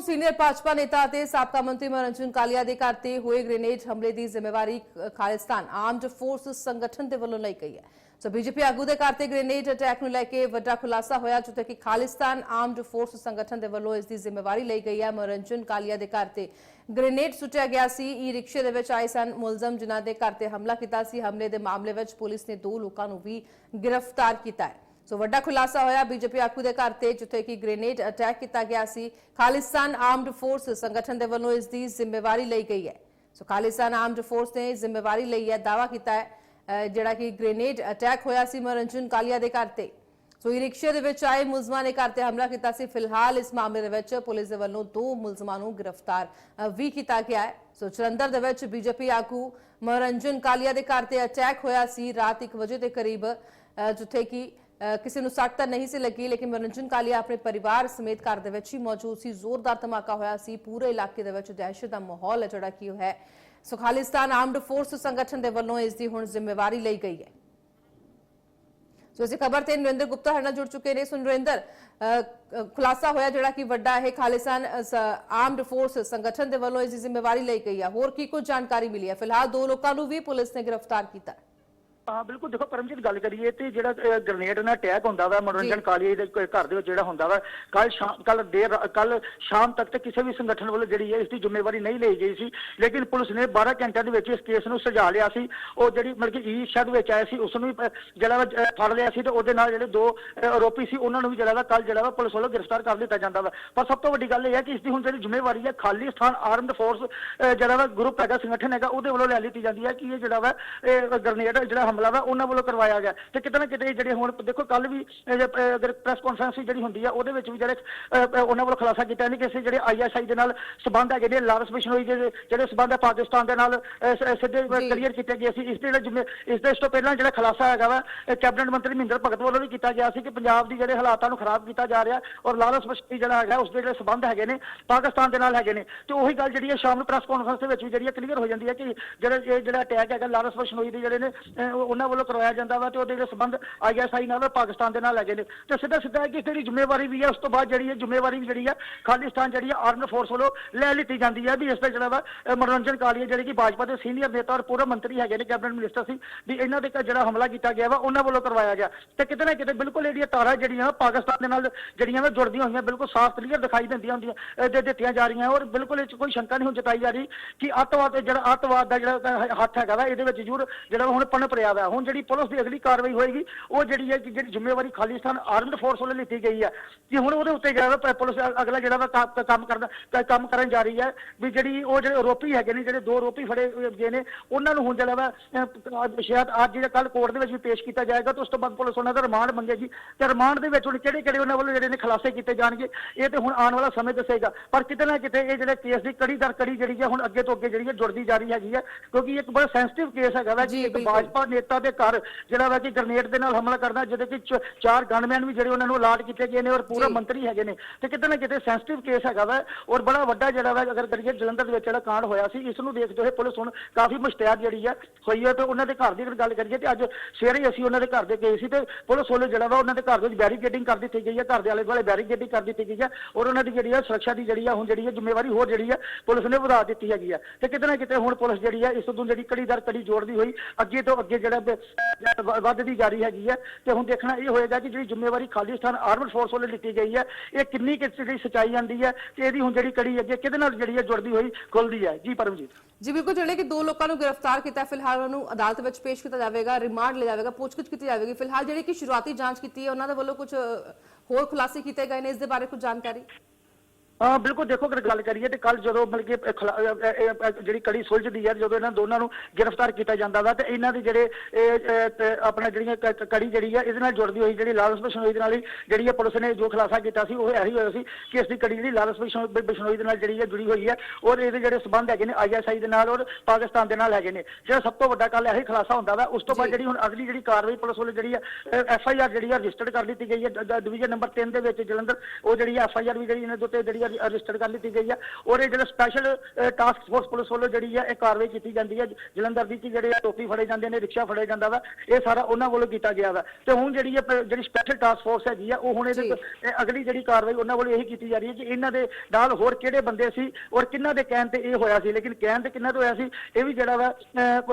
Senior Bhajpa ਨੇਤਾ ਅਤੇ ਸਾਬਕਾ ਮੰਤਰੀ ਮਨੋਰੰਜਨ ਕਾਲੀਆ ਦੇ ਘਰ ਤੇ ਹੋਏ ਗ੍ਰੇਨੇਡ ਹਮਲੇ ਦੀ ਜ਼ਿੰਮੇਵਾਰੀ ਖਾਲਿਸਤਾਨ ਆਰਮਡ ਫੋਰਸ ਸੰਗਠਨ ਦੇ ਵੱਲੋਂ ਲਈ ਗਈ ਹੈ। ਸੋ ਬੀਜੇਪੀ ਆਗੂ ਦੇ ਘਰ ਤੇ ਗ੍ਰੇਨੇਡ ਅਟੈਕ ਨੂੰ ਲੈ ਕੇ ਵੱਡਾ ਖੁਲਾਸਾ ਹੋਇਆ, ਜਿੱਥੇ ਕਿ ਖਾਲਿਸਤਾਨ ਆਰਮਡ ਫੋਰਸ ਸੰਗਠਨ ਦੇ ਵੱਲੋਂ ਇਸ ਦੀ ਜ਼ਿੰਮੇਵਾਰੀ ਲਈ ਗਈ ਹੈ। ਮਨੋਰੰਜਨ ਕਾਲੀਆ ਦੇ ਘਰ ਤੇ ਗ੍ਰੇਨੇਡ ਸੁੱਟਿਆ ਗਿਆ ਸੀ। ਈ ਰਿਕਸ਼ੇ ਦੇ ਵਿੱਚ ਆਏ ਸਨ ਮੁਲਜ਼ਮ, ਜਿਨ੍ਹਾਂ ਦੇ ਘਰ ਤੇ ਹਮਲਾ ਕੀਤਾ ਸੀ। ਹਮਲੇ ਦੇ ਮਾਮਲੇ ਵਿੱਚ ਪੁਲਿਸ ਨੇ ਦੋ ਲੋਕਾਂ ਨੂੰ ਵੀ ਗ੍ਰਿਫਤਾਰ ਕੀਤਾ ਹੈ। ਸੋ ਵੱਡਾ ਖੁਲਾਸਾ ਹੋਇਆ ਬੀਜੇਪੀ ਆਗੂ ਦੇ ਘਰ ਤੇ, ਜਿੱਥੇ ਕਿ ਗ੍ਰੇਨੇਡ ਅਟੈਕ ਕੀਤਾ ਗਿਆ ਸੀ। ਖਾਲਿਸਤਾਨ ਆਰਮਡ ਫੋਰਸ ਸੰਗਠਨ ਦੇ ਵੱਲੋਂ ਇਸ ਦੀ ਜ਼ਿੰਮੇਵਾਰੀ ਲਈ ਗਈ ਹੈ। ਸੋ ਖਾਲਿਸਤਾਨ ਆਰਮਡ ਫੋਰਸ ਨੇ ਜ਼ਿੰਮੇਵਾਰੀ ਲਈ ਹੈ ਦਾਵਾ ਕੀਤਾ ਹੈ ਜਿਹੜਾ ਕਿ ਗ੍ਰੇਨੇਡ ਅਟੈਕ ਹੋਇਆ ਸੀ ਮਨੋਰੰਜਨ ਕਾਲੀਆ ਦੇ ਘਰ ਤੇ। ਸੋ ਈ ਰਿਕਸ਼ੇ ਦੇ ਵਿੱਚ ਆਏ ਮੁਲਜ਼ਮਾਂ ਨੇ ਘਰ ਤੇ ਹਮਲਾ ਕੀਤਾ ਸੀ। ਫਿਲਹਾਲ ਇਸ ਮਾਮਲੇ ਦੇ ਵਿੱਚ ਪੁਲਿਸ ਦੇ ਵੱਲੋਂ ਦੋ ਮੁਲਜ਼ਮਾਂ ਨੂੰ ਗ੍ਰਿਫਤਾਰ ਵੀ ਕੀਤਾ ਗਿਆ ਹੈ। ਸੋ ਜਲੰਧਰ ਦੇ ਵਿੱਚ ਬੀਜੇਪੀ ਆਗੂ ਮਨੋਰੰਜਨ ਕਾਲੀਆ ਦੇ ਘਰ ਤੇ ਅਟੈਕ ਹੋਇਆ ਸੀ। ਰਾਤ 1 ਵਜੇ ਦੇ ਕਰੀਬ ਜਿੱਥੇ ਕਿ ਕਿਸੇ ਨੂੰ ਸੱਟ ਤਾਂ ਨਹੀਂ ਸੀ ਲੱਗੀ, ਲੇਕਿਨ ਮਨੋਰੰਜਨ ਕਾਲੀਆ ਆਪਣੇ ਪਰਿਵਾਰ ਸਮੇਤ ਘਰ ਦੇ ਵਿੱਚ ਹੀ ਮੌਜੂਦ ਸੀ। ਜ਼ੋਰਦਾਰ ਧਮਾਕਾ ਹੋਇਆ ਸੀ। ਪੂਰੇ ਇਲਾਕੇ ਦੇ ਵਿੱਚ ਦਹਿਸ਼ਤ ਦਾ ਮਾਹੌਲ ਹੈ, ਜਿਹੜਾ ਕਿ ਉਹ ਸੋ ਖਾਲਿਸਤਾਨ ਆਰਮਡ ਫੋਰਸ ਸੰਗਠਨ ਦੇ ਵੱਲੋਂ ਇਸ ਦੀ ਹੁਣ ਜ਼ਿੰਮੇਵਾਰੀ ਲਈ ਗਈ ਹੈ। ਸੋ ਇਸੇ ਖਬਰ ਤੇ ਨਰਿੰਦਰ ਗੁਪਤਾ ਸਾਡੇ ਨਾਲ ਜੁੜ ਚੁੱਕੇ ਨੇ। ਸੋ ਨਰਿੰਦਰ ਖੁਲਾਸਾ ਹੋਇਆ ਜਿਹੜਾ ਕਿ ਵੱਡਾ ਹੈ ਖਾਲਿਸਤਾਨ ਆਰਮਡ ਫੋਰਸ ਸੰਗਠਨ ਦੇ ਵੱਲੋਂ ਇਸ ਦੀ ਜ਼ਿੰਮੇਵਾਰੀ ਲਈ ਗਈ ਹੈ। ਹੋਰ ਕੀ ਕੁਝ ਜਾਣਕਾਰੀ ਮਿਲੀ ਹੈ? ਫਿਲਹਾਲ ਦੋ ਲੋਕਾਂ ਨੂੰ ਵੀ ਪੁਲਿਸ ਨੇ ਗ੍ਰਿਫਤਾਰ ਕੀਤਾ। ਹੈ ਹਾਂ ਬਿਲਕੁਲ ਦੇਖੋ ਪਰਮਜੀਤ ਗੱਲ ਕਰੀਏ ਤੇ ਜਿਹੜਾ ਗ੍ਰਨੇਡ ਨਾਲ ਅਟੈਕ ਹੁੰਦਾ ਵਾ ਮਨੋਰੰਜਨ ਕਾਲੀ ਦੇ ਘਰ ਦੇ ਵਿੱਚ ਜਿਹੜਾ ਹੁੰਦਾ ਵਾ ਕੱਲ ਸ਼ਾਮ ਕੱਲ ਦੇਰ ਕੱਲ ਸ਼ਾਮ ਤੱਕ ਤੇ ਕਿਸੇ ਵੀ ਸੰਗਠਨ ਵੱਲੋਂ ਜਿਹੜੀ ਹੈ ਇਸ ਦੀ ਜ਼ਿੰਮੇਵਾਰੀ ਨਹੀਂ ਲਈ ਗਈ ਸੀ। ਲੇਕਿਨ ਪੁਲਿਸ ਨੇ 12 ਘੰਟਿਆਂ ਦੇ ਵਿੱਚ ਇਸ ਕੇਸ ਨੂੰ ਸੁਲਝਾ ਲਿਆ ਸੀ। ਉਹ ਜਿਹੜੀ ਮਤਲਬ ਕਿ ਈ ਸ਼ਦ ਵਿੱਚ ਆਇਆ ਸੀ ਉਸ ਨੂੰ ਵੀ ਜਿਹੜਾ ਫੜ ਲਿਆ ਸੀ ਤੇ ਉਹਦੇ ਨਾਲ ਜਿਹੜੇ ਦੋ ਆਰੋਪੀ ਸੀ ਉਹਨਾਂ ਨੂੰ ਵੀ ਜਿਹੜਾ ਵਾ ਕੱਲ ਜਿਹੜਾ ਵਾ ਪੁਲਿਸ ਵੱਲੋਂ ਗ੍ਰਿਫਤਾਰ ਕਰ ਲਿੱਤਾ ਜਾਂਦਾ ਵਾ। ਪਰ ਸਭ ਤੋਂ ਵੱਡੀ ਗੱਲ ਇਹ ਹੈ ਕਿ ਇਸ ਦੀ ਹੁਣ ਜਿਹੜੀ ਜ਼ਿੰਮੇਵਾਰੀ ਹੈ ਖਾਲਿਸਤਾਨ ਆਰਮਡ ਫੋਰਸ ਜਿਹੜਾ ਵਾ ਗਰੁੱਪ ਹੈਗਾ ਸੰਗਠਨ ਹੈਗਾ ਉਹਦੇ ਵੱਲੋਂ ਲੈ ਲਿੱਤੀ ਜਾਂਦੀ ਹੈ ਕਿ ਇਹ ਜਿਹੜਾ ਵਾ ਇਹ ਗ੍ਰਨੇਡ ਜਿਹੜਾ ਹਮਲਾ ਵਾ ਉਹਨਾਂ ਵੱਲੋਂ ਕਰਵਾਇਆ ਗਿਆ। ਤੇ ਕਿਤੇ ਨਾ ਕਿਤੇ ਜਿਹੜੇ ਹੁਣ ਦੇਖੋ ਕੱਲ ਵੀ ਅਗਰ ਪ੍ਰੈਸ ਕਾਨਫਰੰਸ ਜਿਹੜੀ ਹੁੰਦੀ ਆ ਉਹਦੇ ਵਿੱਚ ਵੀ ਜਿਹੜੇ ਉਹਨਾਂ ਵੱਲੋਂ ਖੁਲਾਸਾ ਕੀਤਾ ਨਹੀਂ ਕਿ ਅਸੀਂ ਜਿਹੜੇ ਆਈਐਸਆਈ ਦੇ ਨਾਲ ਸਬੰਧ ਹੈਗੇ ਨੇ ਲਾਰੈਂਸ ਬਿਸ਼ਨੋਈ ਦੇ ਜਿਹੜੇ ਸਬੰਧ ਹੈ ਪਾਕਿਸਤਾਨ ਦੇ ਨਾਲ ਸਿੱਧੇ। ਕਲੀਅਰ ਕੀਤੇ ਗਏ ਸੀ। ਇਸ ਦੇ ਜਿਹੜਾ ਇਸ ਦੇ ਇਸ ਤੋਂ ਪਹਿਲਾਂ ਜਿਹੜਾ ਖੁਲਾਸਾ ਹੈਗਾ ਵਾ ਕੈਬਨਿਟ ਮੰਤਰੀ ਮਹਿੰਦਰ ਭਗਤ ਵੱਲੋਂ ਵੀ ਕੀਤਾ ਗਿਆ ਸੀ ਕਿ ਪੰਜਾਬ ਦੀ ਜਿਹੜੇ ਹਾਲਾਤਾਂ ਨੂੰ ਖਰਾਬ ਕੀਤਾ ਜਾ ਰਿਹਾ ਔਰ ਲਾਰੈਂਸ ਬਿਸ਼ਨੋਈ ਜਿਹੜਾ ਹੈਗਾ ਉਸ ਦੇ ਜਿਹੜੇ ਸਬੰਧ ਹੈਗੇ ਨੇ ਪਾਕਿਸਤਾਨ ਦੇ ਨਾਲ ਹੈਗੇ ਨੇ। ਤੇ ਉਹੀ ਗੱਲ ਜਿਹੜੀ ਹੈ ਸ਼ਾਮ ਨੂੰ ਪ੍ਰੈਸ ਕਾਨਫਰੰਸ ਦੇ ਵਿੱਚ ਵੀ ਜਿਹੜੀ ਹੈ ਕਲੀਅਰ ਹੋ ਜਾਂਦੀ ਹੈ ਕਿ ਜਿਹੜਾ ਇਹ ਜਿਹੜਾ ਅਟੈਕ ਹੈਗਾ ਲਾਰੈਂਸ ਬਿਸ਼ਨੋਈ ਦੇ ਜਿਹੜੇ ਨੇ ਉਹਨਾਂ ਵੱਲੋਂ ਕਰਵਾਇਆ ਜਾਂਦਾ ਵਾ ਤੇ ਉਹਦੇ ਜਿਹੜੇ ਸਬੰਧ ਆਈਐਸਆਈ ਨਾਲ ਪਾਕਿਸਤਾਨ ਦੇ ਨਾਲ ਹੈਗੇ ਨੇ। ਤੇ ਸਿੱਧਾ ਸਿੱਧਾ ਹੈ ਕਿ ਜਿਹੜੀ ਜ਼ਿੰਮੇਵਾਰੀ ਵੀ ਹੈ ਉਸ ਤੋਂ ਬਾਅਦ ਜਿਹੜੀ ਹੈ ਜ਼ਿੰਮੇਵਾਰੀ ਵੀ ਜਿਹੜੀ ਹੈ ਖਾਲਿਸਤਾਨ ਜਿਹੜੀ ਆਰਮਡ ਫੋਰਸ ਵੱਲੋਂ ਲੈ ਲਿੱਤੀ ਜਾਂਦੀ ਹੈ ਵੀ ਇਸ ਤੇ ਜਿਹੜਾ ਵਾ ਮਨੋਰੰਜਨ ਕਾਲੀਆ ਜਿਹੜੀ ਕਿ ਭਾਜਪਾ ਦੇ ਸੀਨੀਅਰ ਨੇਤਾ ਔਰ ਪੂਰਵ ਮੰਤਰੀ ਹੈਗੇ ਨੇ ਕੈਬਨਿਟ ਮਿਨਿਸਟਰ ਸੀ ਵੀ ਇਹਨਾਂ ਦੇ ਜਿਹੜਾ ਹਮਲਾ ਕੀਤਾ ਗਿਆ ਵਾ ਉਹਨਾਂ ਵੱਲੋਂ ਕਰਵਾਇਆ ਗਿਆ। ਤੇ ਕਿਤੇ ਨਾ ਕਿਤੇ ਬਿਲਕੁਲ ਇਹਦੀਆਂ ਤਾਰਾਂ ਜਿਹੜੀਆਂ ਪਾਕਿਸਤਾਨ ਦੇ ਨਾਲ ਜਿਹੜੀਆਂ ਵਾ ਜੁੜਦੀਆਂ ਹੋਈਆਂ ਬਿਲਕੁਲ ਸਾਫ਼ ਕਲੀਅਰ ਦਿਖਾਈ ਦਿੰਦੀਆਂ ਹੁੰਦੀਆਂ ਅ, ਦੇ ਦਿੱਤੀਆਂ ਜਾ ਰਹੀਆਂ ਔਰ ਬਿਲਕੁਲ ਇਹ 'ਚ ਕੋਈ ਸ਼ੰਕਾ ਨਹੀਂ ਹੁਣ ਜਤਾਈ ਜਾ ਰਹੀ ਕਿ ਅੱਤਵਾਦ ਜਿਹੜਾ ਅੱਤਵਾਦ ਦਾ ਜਿਹੜਾ ਹੱਥ ਹੈਗਾ ਵਾ ਇਹਦੇ ਵਿੱਚ ਜ਼ਰੂਰ ਜਿਹੜਾ ਵਾ ਹੁਣ ਪਨਪ ਰਿਹਾ। ਵਾ। ਹੁਣ ਜਿਹੜੀ ਪੁਲਿਸ ਦੀ ਅਗਲੀ ਕਾਰਵਾਈ ਹੋਏਗੀ ਉਹ ਜਿਹੜੀ ਹੈ ਕਿ ਜਿਹੜੀ ਜ਼ਿੰਮੇਵਾਰੀ ਖਾਲਿਸਤਾਨ ਆਰਮਡ ਫੋਰਸ ਵੱਲੋਂ ਲਿੱਤੀ ਗਈ ਹੈ ਕਿ ਹੁਣ ਉਹਦੇ ਉੱਤੇ ਜਿਹੜਾ ਵਾ ਪੁਲਿਸ ਅਗਲਾ ਜਿਹੜਾ ਵਾ ਕੰਮ ਕਰਦਾ ਕੰਮ ਕਰਨ ਜਾ ਰਹੀ ਹੈ ਵੀ ਜਿਹੜੀ ਉਹ ਜਿਹੜੇ ਆਰੋਪੀ ਹੈਗੇ ਨੇ ਜਿਹੜੇ ਦੋ ਆਰੋਪੀ ਫੜੇ ਗਏ ਨੇ ਉਹਨਾਂ ਨੂੰ ਹੁਣ ਜਿਹੜਾ ਵਾ ਸ਼ਾਇਦ ਅੱਜ ਜਿਹੜਾ ਕੱਲ ਕੋਰਟ ਦੇ ਵਿੱਚ ਵੀ ਪੇਸ਼ ਕੀਤਾ ਜਾਏਗਾ ਤੇ ਉਸ ਤੋਂ ਬਾਅਦ ਪੁਲਿਸ ਉਹਨਾਂ ਦਾ ਰਿਮਾਂਡ ਮੰਗੇਗੀ। ਤੇ ਰਿਮਾਂਡ ਦੇ ਵਿੱਚ ਹੁਣ ਕਿਹੜੇ ਕਿਹੜੇ ਉਹਨਾਂ ਵੱਲੋਂ ਜਿਹੜੇ ਨੇ ਖੁਲਾਸੇ ਕੀਤੇ ਜਾਣਗੇ ਇਹ ਤੇ ਹੁਣ ਆਉਣ ਵਾਲਾ ਸਮੇਂ ਦੱਸੇਗਾ। ਪਰ ਕਿਤੇ ਨਾ ਕਿਤੇ ਇਹ ਜਿਹੜੇ ਕੇਸ ਦੀ ਕੜੀ ਦਰ ਕੜੀ ਜਿਹੜੀ ਹੈ ਹੁਣ ਅੱਗੇ ਤੋਂ ਅੱਗੇ ਜਿਹੜੀ ਹੈ ਜੁੜਦੀ ਜਾ ਰਹੀ ਹੈਗੀ ਹੈ ਕਿਉਂਕਿ ਇਹ ਇੱਕ ਬੜਾ ਸੈਂਸਿਟਿਵ ਕੇਸ ਹੈਗਾ ਵਾ ਜੀ, ਕਿ ਇੱਕ। ਭਾਜਪਾ ਨੇਤਾ ਦੇ ਘਰ ਜਿਹੜਾ ਵਾ ਕਿ ਗ੍ਰਨੇਡ ਦੇ ਨਾਲ ਹਮਲਾ ਕਰਨਾ ਜਿਹਦੇ ਕਿ ਚ- ਚਾਰ ਗਨਮੈਨ ਵੀ ਜਿਹੜੇ ਉਹਨਾਂ ਨੂੰ ਅਲਾਟ ਕੀਤੇ ਗਏ ਨੇ ਔਰ ਪੂਰਾ। ਮੰਤਰੀ ਹੈਗੇ ਨੇ। ਤੇ ਕਿਤੇ ਨਾ ਕਿਤੇ ਸੈਂਸਿਟਿਵ ਕੇਸ ਹੈਗਾ ਵਾ ਔਰ ਬੜਾ ਵੱਡਾ ਜਿਹੜਾ ਵਾ ਅਗਰ ਕਰੀਏ ਜਲੰਧਰ ਦੇ ਵਿੱਚ ਜਿਹੜਾ ਕਾਂਡ ਹੋਇਆ ਸੀ ਇਸ ਨੂੰ ਦੇਖਦੇ ਹੋਏ ਪੁਲਿਸ ਹੁਣ ਕਾਫੀ ਮੁਸ਼ਤੈਦ ਜਿਹੜੀ ਹੈ ਹੋਈ ਹੈ ਤੇ ਉਹਨਾਂ ਦੇ ਘਰ ਦੀ ਅਗਰ ਗੱਲ ਕਰੀਏ ਤੇ ਅੱਜ ਸਵੇਰੇ ਹੀ ਅਸੀਂ ਉਹਨਾਂ ਦੇ ਘਰ ਦੇ ਗਏ ਸੀ ਤੇ ਪੁਲਿਸ ਵੱਲੋਂ ਜਿਹੜਾ ਵਾ ਉਹਨਾਂ ਦੇ ਘਰ ਦੇ ਵਿੱਚ ਬੈਰੀਕੇਡਿੰਗ ਕਰ ਦਿੱਤੀ ਗਈ ਹੈ ਘਰ ਦੇ ਆਲੇ ਦੁਆਲੇ ਬੈਰੀਕੇਡਿੰਗ ਕਰ ਦਿੱਤੀ ਗਈ ਹੈ ਔਰ ਉਹਨਾਂ ਦੀ ਜਿਹੜੀ ਹੈ ਸੁਰੱਖਿਆ ਦੀ ਜਿਹੜੀ ਹੈ ਹੁਣ ਜਿਹੜੀ ਹੈ ਜ਼ਿੰਮੇਵਾਰੀ ਹੋਰ ਜਿਹੜੀ ਹੈ ਪੁਲਿਸ ਨੇ ਵਧਾ ਦਿੱਤੀ ਹੈਗੀ ਹੈ ਤੇ ਕਿਤੇ ਨਾ ਕਿਤੇ ਹੁਣ ਪੁਲਿਸ ਜਿਹੜੀ ਹੈ ਇਸ ਤੋਂ ਜਿਹੜੀ ਕੜੀ ਦਰ ਕੜੀ ਜੋੜਦੀ ਹੋਈ ਅੱਗੇ ਤੋਂ ਅੱਗੇ ਜਿਹੜਾ ਬ- ਵੱਧਦੀ ਜਾ ਹੈਗੀ ਹੈ, ਤੇ ਹੁਣ ਦੇਖਣਾ ਇਹ ਹੋਏਗਾ ਕਿ ਜਿਹੜੀ ਜ਼ਿੰਮੇਵਾਰੀ ਖਾਲਿਸਤਾਨ ਆਰਮਡ ਫੋਰਸ ਵੱਲੋਂ ਲਿੱਤੀ ਗਈ ਹੈ, ਇਹ ਕਿੰਨੀ ਕਿ ਜਿਹੜੀ ਸਚਾਈ ਆਂਦੀ ਹੈ ਤੇ ਇਹਦੀ ਹੁਣ ਜਿਹੜੀ ਕੜੀ ਅੱਗੇ ਕਿਹਦੇ ਨਾਲ ਜਿਹੜੀ ਹੈ ਜੁੜਦੀ ਹੋਈ ਖੁੱਲਦੀ ਹੈ? ਜੀ, ਪਰਮਜੀਤ। ਜੀ, ਬਿਲਕੁਲ ਜਿਹੜੇ ਕਿ ਦੋ ਲੋਕਾਂ ਨੂੰ ਗ੍ਰਿਫਤਾਰ ਕੀਤਾ, ਫਿਲਹਾਲ ਉਹਨੂੰ ਅਦਾਲਤ ਵਿੱਚ ਪੇਸ਼ ਕੀਤਾ ਜਾਵੇਗਾ, ਰਿਮਾਂਡ ਲਿਆ ਜਾਵੇਗਾ, ਪੁੱਛਗਿੱਛ ਕੀਤੀ ਜਾਵੇਗੀ। ਫਿਲਹਾਲ ਜਿਹੜੀ ਕਿ ਸ਼ੁਰੂਆਤੀ ਜਾਂਚ ਕੀਤੀ ਹੈ, ਉਹਨਾਂ ਦੇ ਵੱਲੋਂ ਕੁਝ ਹੋਰ ਖੁਲਾਸੇ ਕੀਤੇ ਗਏ ਨੇ, ਇਸ ਦੇ ਬਾਰੇ ਕੁਝ ਜਾਣਕਾਰੀ? ਹਾਂ ਬਿਲਕੁਲ ਦੇਖੋ ਅਗਰ ਗੱਲ ਕਰੀਏ ਤੇ ਕੱਲ ਜਦੋਂ ਮਤਲਬ ਕਿ ਖਿਲਾ- ਜਿਹੜੀ ਕੜੀ ਸੁਲਝਦੀ ਹੈ ਜਦੋਂ ਇਹਨਾਂ ਦੋਨਾਂ ਨੂੰ ਗ੍ਰਿਫਤਾਰ ਕੀਤਾ ਜਾਂਦਾ ਵਾ ਤੇ ਇਹਨਾਂ ਦੀ ਜਿਹੜੇ ਇਹ, ਤੇ ਆਪਣਾ ਜਿਹੜੀਆਂ ਕ- ਕ- ਕੜੀ ਜਿਹੜੀ ਹੈ ਇਹਦੇ ਨਾਲ ਜੁੜਦੀ ਹੋਈ ਜਿਹੜੀ ਲਾਲਸ ਬਿਸ਼ਨੋਈ ਦੇ ਨਾਲ ਹੀ ਜਿਹੜੀ ਹੈ ਪੁਲਿਸ ਨੇ ਜੋ ਖੁਲਾਸਾ ਕੀਤਾ ਸੀ ਉਹ ਇਹੀ ਹੋਇਆ ਸੀ ਕਿ ਇਸ ਦੀ ਕੜੀ ਜਿਹੜੀ ਲਾਲਸ ਬਿਸ਼ਨੋ- ਬਿਸ਼ਨੋਈ ਦੇ ਨਾਲ ਜਿਹੜੀ ਹੈ ਜੁੜੀ ਹੋਈ ਹੈ ਔਰ ਇਹਦੇ ਜਿਹੜੇ ਸਬੰਧ ਹੈਗੇ ਨੇ ਆਈਐਸਆਈ ਦੇ ਨਾਲ ਔਰ ਪਾਕਿਸਤਾਨ ਦੇ ਨਾਲ ਹੈਗੇ ਨੇ ਜਿਹੜਾ ਸਭ ਤੋਂ ਵੱਡਾ ਕੱਲ ਇਹੀ ਖੁਲਾਸਾ ਹੁੰਦਾ ਵਾ ਉਸ ਤੋਂ ਬਾਅਦ। ਜਿਹੜੀ ਹੁਣ ਅਗਲੀ ਜਿਹੜੀ ਕਾਰਵਾਈ ਪੁਲਿਸ ਵੱਲੋਂ ਜਿਹੜੀ ਹੈ ਐਫ ਆਈ ਆਰ ਜਿਹੜੀ ਹੈ ਰਜਿਸਟਰਡ ਕਰ ਦਿੱਤੀ ਗਈ ਹੈ ਡਿਵੀਜ਼ਨ ਨੰਬਰ 3 ਦੇ ਵਿੱਚ ਜਲੰਧਰ ਉਹ ਜਿਹੜੀ ਐਫ ਆਈ ਆਰ ਵੀ ਜਿਹੜੀ ਇਹਨਾਂ ਦੇ ਉੱਤੇ ਜਿਹੜੀ ਹੈ ਰਜਿਸਟਰ ਕਰ ਲਈ ਗਈ ਹੈ ਔਰ ਇਹ ਜਿਹੜਾ ਸਪੈਸ਼ਲ ਟਾਸਕ ਫੋਰਸ ਪੁਲਿਸ ਵੱਲੋਂ ਜਿਹੜੀ ਹੈ ਇਹ ਕਾਰਵਾਈ ਕੀਤੀ ਜਾਂਦੀ ਹੈ ਜਲੰਧਰ ਦੀ ਕਿ ਜਿਹੜੇ ਟੋਪੀ ਫੜੇ ਜਾਂਦੇ ਨੇ ਰਿਕਸ਼ਾ ਫੜੇ ਜਾਂਦਾ ਵਾ ਇਹ ਸਾਰਾ ਉਹਨਾਂ ਵੱਲੋਂ ਕੀਤਾ ਗਿਆ ਵਾ। ਤੇ ਹੁਣ ਜਿਹੜੀ ਪ- ਜਿਹੜੀ ਸਪੈਸ਼ਲ ਟਾਸਕ ਫੋਰਸ ਹੈਗੀ ਆ ਉਹ ਹੁਣ ਇਹਦੇ ਅਗਲੀ ਜਿਹੜੀ ਕਾਰਵਾਈ ਉਹਨਾਂ ਵੱਲੋਂ ਇਹੀ ਕੀਤੀ ਜਾ ਰਹੀ ਹੈ ਕਿ ਇਹਨਾਂ ਦੇ ਨਾਲ ਹੋਰ ਕਿਹੜੇ ਬੰਦੇ ਸੀ ਔਰ ਕਿੰਨਾਂ ਦੇ ਕਹਿਣ ਤੇ ਇਹ ਹੋਇਆ ਸੀ। ਲੇਕਿਨ ਕਹਿਣ ਤੇ ਕਿੰਨਾ ਤੋਂ ਹੋਇਆ ਸੀ ਇਹ ਵੀ ਜਿਹੜਾ ਵਾ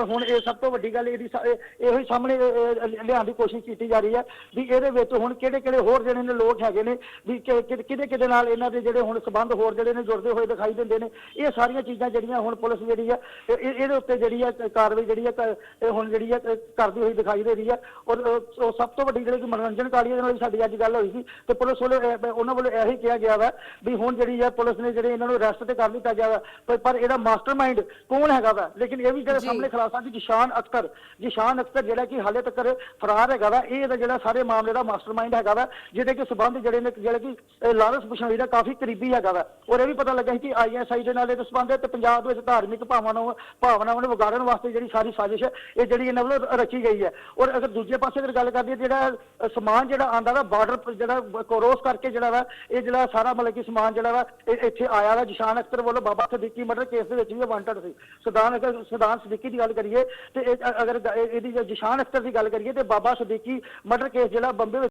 ਹੁਣ ਇਹ ਸਭ ਤੋਂ ਵੱਡੀ ਗੱਲ ਇਹਦੀ ਇਹ- ਹੀ ਸਾਹਮਣੇ ਲਿਆਉਣ ਦੀ ਕੋਸ਼ਿਸ਼ ਕੀਤੀ ਜਾ ਰਹੀ ਹੈ ਵੀ ਇਹਦੇ ਵਿੱਚ ਹੁਣ ਕਿਹੜੇ ਕਿਹੜੇ ਹੋਰ ਜਿਹੜੇ ਨੇ ਲੋਕ ਹੈਗੇ ਨੇ ਵੀ ਕਿਹਦੇ ਕਿਹਦੇ ਨਾਲ ਇਹਨਾਂ ਦੇ ਜਿਹੜੇ ਹੁਣ ਸਬੰਧ ਹੋਰ ਜਿਹੜੇ ਨੇ ਜੁੜਦੇ ਹੋਏ ਦਿਖਾਈ ਦਿੰਦੇ ਨੇ ਇਹ ਸਾਰੀਆਂ ਚੀਜ਼ਾਂ ਜਿਹੜੀਆਂ ਹੁਣ ਪੁਲਿਸ ਜਿਹੜੀ ਇਹ- ਇਹ- ਇਹਦੇ ਉੱਤੇ ਜਿਹੜੀ ਹੈ ਕਾਰਵਾਈ ਜਿਹੜੀ ਕ- ਇਹ ਹੁਣ ਜਿਹੜੀ ਕ- ਕਰਦੀ ਹੋਈ ਦਿਖਾਈ ਦੇ ਰਹੀ ਹੈ ਔਰ ਅਹ, ਉਹ ਸਭ ਤੋਂ ਵੱਡੀ ਜਿਹੜੀ ਕਿ ਮਨੋਰੰਜਨ ਕਾਲੀ ਦੇ ਨਾਲ ਵੀ ਸਾਡੀ ਅੱਜ ਗੱਲ ਹੋਈ ਸੀ। ਤੇ ਪੁਲਿਸ ਵੱਲੋਂ ਇਹ- ਉਹਨਾਂ ਵੱਲੋਂ ਇਹੀ ਕਿਹਾ ਗਿਆ ਵਾ ਵੀ ਹੁਣ ਜਿਹੜੀ ਹੈ ਪੁਲਿਸ ਨੇ ਜਿਹੜੇ ਇਹਨਾਂ ਨੂੰ ਅਰੈਸਟ ਤੇ ਕਰ ਲਿੱਤਾ ਗਿਆ ਵਾ ਪਰ- ਪਰ ਇਹਦਾ ਮਾਸਟਰਮਾਈਂਡ ਕੌਣ ਹੈਗਾ ਵਾ? ਲੇਕਿਨ ਇਹ ਵੀ ਜਿਹੜੇ ਜੀ। ਸਾਹਮਣੇ ਖਲਾਸਾ ਦੀ ਜਿਸ਼ਾਨ ਅਖਤਰ ਜਿਸ਼ਾਨ ਅਖਤਰ ਜਿਹੜਾ ਕਿ ਹਾਲੇ ਤੱਕ ਫਰਾਰ ਹੈਗਾ ਵਾ ਇਹ ਇਹਦਾ ਜਿਹੜਾ ਸਾਰੇ ਮਾਮਲੇ ਦਾ ਮਾਸਟਰਮਾਈਂਡ ਹੈਗਾ ਵਾ ਜਿਹਦੇ ਕਿ ਸਬੰਧ ਜਿਹੜੇ ਨੇ ਜਿਹੜੇ ਕਿ ਇਹ ਲਾਰੈਂਸ ਬਿਸ਼ਨੋਈ ਦਾ ਕਾਫੀ ਕਰੀਬੀ ਹੈਗਾ ਵਾ। ਔਰ ਇਹ ਵੀ ਪਤਾ ਲੱਗਾ ਸੀ ਕਿ ਆਈਐਸਆਈ ਦੇ ਨਾਲ ਇਹ ਸਬੰਧ ਹੈ ਤੇ ਪੰਜਾਬ ਦੇ ਵਿੱਚ ਧਾਰਮਿਕ ਭਾਵਨਾਵਾਂ ਨੂੰ ਭਾਵਨਾਵਾਂ ਨੂੰ ਵਿਗਾੜਨ ਵਾਸਤੇ ਜਿਹੜੀ ਸਾਰੀ ਸਾਜ਼ਿਸ਼ ਹੈ, ਇਹ ਜਿਹੜੀ ਇਹਨਾਂ ਵੱਲੋਂ ਰਚੀ ਗਈ ਹੈ। ਔਰ ਅਗਰ ਦੂਜੇ ਪਾਸੇ ਅਗਰ ਗੱਲ ਕਰਦੀ ਜਿਹੜਾ ਸਮਾਨ ਜਿਹੜਾ ਆਂਦਾ ਵਾ ਬਾਰਡਰ ਜਿਹੜਾ ਕਰੋਸ ਕਰਕੇ ਜਿਹੜਾ ਵਾ, ਇਹ ਜਿਹੜਾ ਸਾਰਾ ਮਤਲਬ ਕਿ ਸਮਾਨ ਜਿਹੜਾ ਵਾ, ਇਹ ਇੱਥੇ ਆਇਆ ਵਾ। ਜਿਸ਼ਾਨ ਅਖਤਰ ਵੱਲੋਂ ਬਾਬਾ ਸਦੀਕੀ ਮਰਡਰ ਕੇਸ ਦੇ ਵਿੱਚ ਵੀ ਵਾਂਟਡ ਸੀ। ਸੁਦਾਨ ਅਗਰ ਸੁਦਾਨ ਸਦੀਕੀ ਦੀ ਗੱਲ ਕਰੀਏ, ਤੇ ਅਗਰ ਇਹਦੀ ਜੇ ਜਿਸ਼ਾਨ ਅਖਤਰ ਦੀ ਗੱਲ ਕਰੀਏ, ਤੇ ਬਾਬਾ ਸਦੀਕੀ ਮਰਡਰ ਕੇਸ ਜਿਹੜਾ ਬੰਬੇ